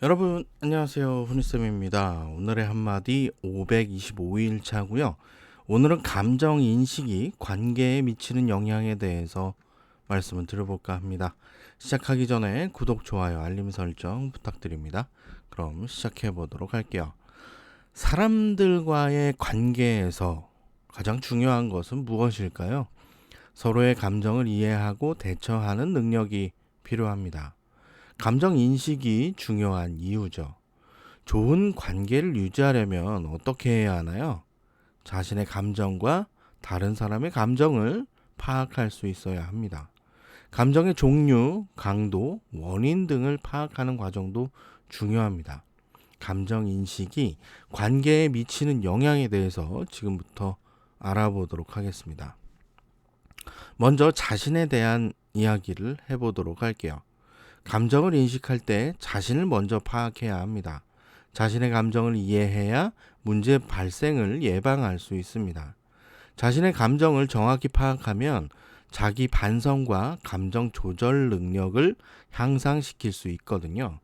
여러분 안녕하세요. 훈이쌤입니다. 오늘의 한마디 525일 차고요. 오늘은 감정 인식이 관계에 미치는 영향에 대해서 말씀을 드려볼까 합니다. 시작하기 전에 구독 좋아요 알림 설정 부탁드립니다. 그럼 시작해 보도록 할게요. 사람들과의 관계에서 가장 중요한 것은 무엇일까요? 서로의 감정을 이해하고 대처하는 능력이 필요합니다 감정 인식이 중요한 이유죠. 좋은 관계를 유지하려면 어떻게 해야 하나요? 자신의 감정과 다른 사람의 감정을 파악할 수 있어야 합니다. 감정의 종류, 강도, 원인 등을 파악하는 과정도 중요합니다. 감정 인식이 관계에 미치는 영향에 대해서 지금부터 알아보도록 하겠습니다. 먼저 자신에 대한 이야기를 해보도록 할게요. 감정을 인식할 때 자신을 먼저 파악해야 합니다. 자신의 감정을 이해해야 문제 발생을 예방할 수 있습니다. 자신의 감정을 정확히 파악하면 자기 반성과 감정 조절 능력을 향상시킬 수 있거든요.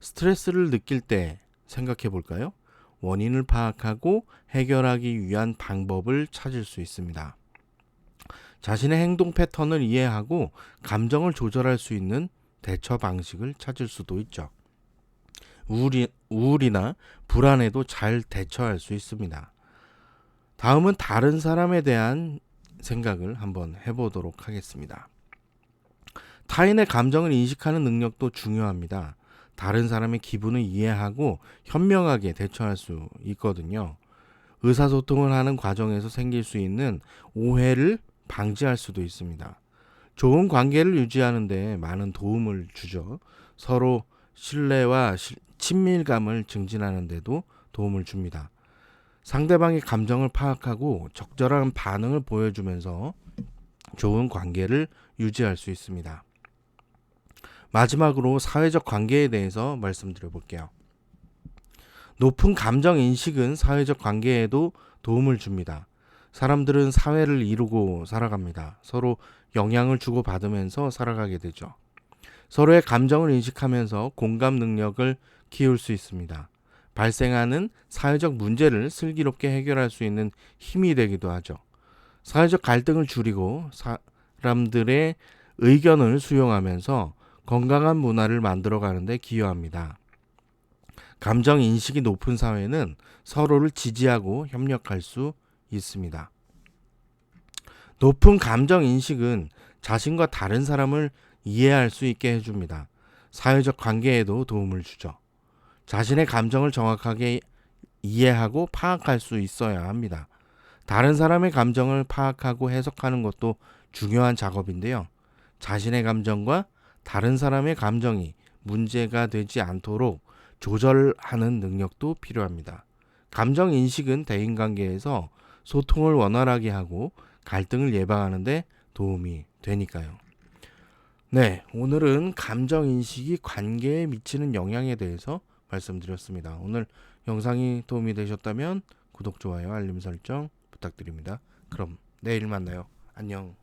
스트레스를 느낄 때 생각해 볼까요? 원인을 파악하고 해결하기 위한 방법을 찾을 수 있습니다. 자신의 행동 패턴을 이해하고 감정을 조절할 수 있는 대처 방식을 찾을 수도 있죠. 우울이, 우울이나 불안에도 잘 대처할 수 있습니다. 다음은 다른 사람에 대한 생각을 한번 해보도록 하겠습니다. 타인의 감정을 인식하는 능력도 중요합니다. 다른 사람의 기분을 이해하고 현명하게 대처할 수 있거든요. 의사소통을 하는 과정에서 생길 수 있는 오해를 방지할 수도 있습니다. 좋은 관계를 유지하는데 많은 도움을 주죠. 서로 신뢰와 친밀감을 증진하는데도 도움을 줍니다. 상대방의 감정을 파악하고 적절한 반응을 보여주면서 좋은 관계를 유지할 수 있습니다. 마지막으로 사회적 관계에 대해서 말씀드려 볼게요. 높은 감정 인식은 사회적 관계에도 도움을 줍니다. 사람들은 사회를 이루고 살아갑니다. 서로 영향을 주고받으면서 살아가게 되죠. 서로의 감정을 인식하면서 공감 능력을 키울 수 있습니다. 발생하는 사회적 문제를 슬기롭게 해결할 수 있는 힘이 되기도 하죠. 사회적 갈등을 줄이고 사람들의 의견을 수용하면서 건강한 문화를 만들어 가는데 기여합니다. 감정 인식이 높은 사회는 서로를 지지하고 협력할 수 있습니다. 높은 감정 인식은 자신과 다른 사람을 이해할 수 있게 해줍니다. 사회적 관계에도 도움을 주죠. 자신의 감정을 정확하게 이해하고 파악할 수 있어야 합니다. 다른 사람의 감정을 파악하고 해석하는 것도 중요한 작업인데요. 자신의 감정과 다른 사람의 감정이 문제가 되지 않도록 조절하는 능력도 필요합니다. 감정 인식은 대인관계에서 소통을 원활하게 하고 갈등을 예방하는데 도움이 되니까요. 네, 오늘은 감정 인식이 관계에 미치는 영향에 대해서 말씀드렸습니다. 오늘 영상이 도움이 되셨다면 구독, 좋아요, 알림 설정 부탁드립니다. 그럼 내일 만나요. 안녕.